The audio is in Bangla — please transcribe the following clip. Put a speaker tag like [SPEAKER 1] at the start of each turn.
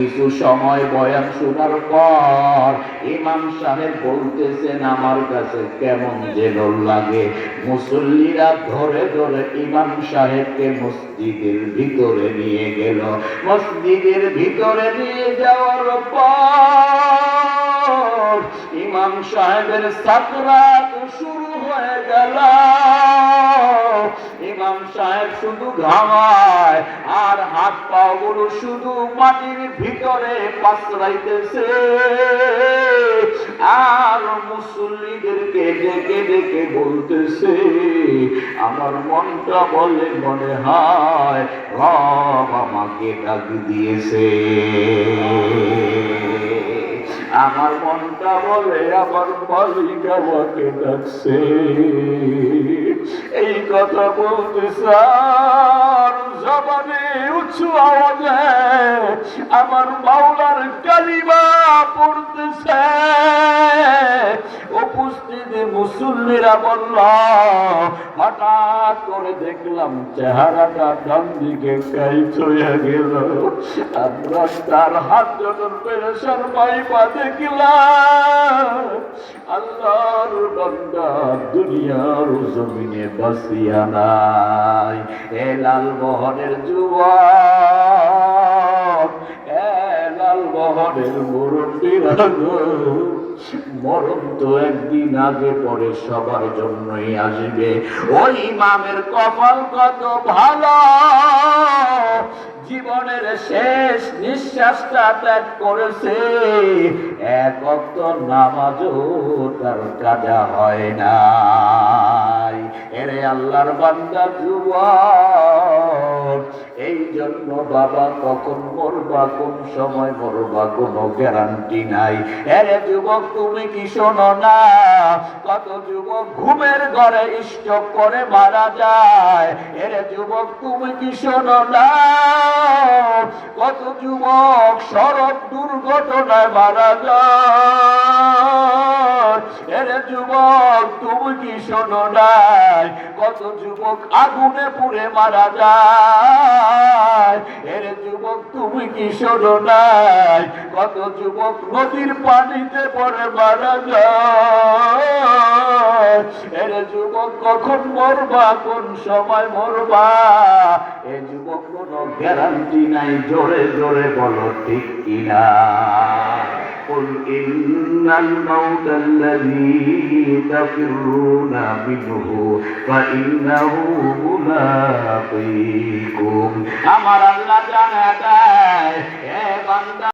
[SPEAKER 1] কিছু সময় বয়ান শোনার পর ইমাম সাহেব বলতেছেন, আমার কাছে কেমন যেন লাগে। মুসল্লিরা ধরে ধরে ইমাম সাহেবকে মসজিদের ভিতরে নিয়ে গেল। মসজিদের ভিতরে নিয়ে যাওয়ার পর ইমাম সাহেবের সাকরাত শুরু হয়ে গেল। ইমাম সাহেব শুধু ঘামায়, আর হাত পা গুলো শুধু মাটির ভিতরে পাসরাইতেছে আর মুসল্লিদেরকে ডেকে ডেকে বলতেছে, আমার মনটা বলে মনে হয় রব আমাকে ডাক দিয়েছে। আমার মনটা বলে আমার মালিক আমাকে ডাকছে। এই কথা বলতে স্যার, জবানে উঁচু আওয়াজে আমার মাওলার কালিমা পড়তেছে। উপস্থিতি মুসল্লিরা বলল, হঠাৎ করে দেখলাম চেহারাটা ডান দিকে গেল। আমরা তার হাত যখন পেরেশান পাইপা দেখলাম বান্দা দুনিয়ার জমিনে বাসিয়া নাই। এ লাল মোহনের যুবক এ লাল মোহনের মুরব্বীরা গো, মরণ তো একদিন আগে পরে সবার জন্যই আসবে। ওই ইমামের কপাল কত ভালো? জীবনের শেষ নিঃশ্বাসটা ত্যাগ করেছে। এক অক্ত নামাজও তার কাজা হয় না এরে আল্লাহর বান্দা যুবক এই জন্য বাবা কখন মরবা, কোন সময় মরবা, কোনো গ্যারান্টি নাই। এরে যুবক, তুমি কি শোনো না? কত যুবক ঘুমের ঘরে স্টক করে মারা যায়। এরে যুবক, তুমি কি শোনো না? কত যুবক সড়ক দুর্ঘটনায় মারা যায়। এরে যুবক, তুমি কি শোনো নাই কত যুবক আগুনে পুড়ে মারা যায়। তুমি কি শোনো নাই কত যুবক নদীর পানিতে পড়ে মারা যায় এরে যুবক কখন মরবা কোন সময় মরবা এ যুবক কোনো গ্যারান্টি নাই জোরে জোরে বলো ঠিক কিনা قل إن الموت الذي تفرون منه فإنه ملاقيكم আমার আল্লাহ জানা দেয় এ বান্দা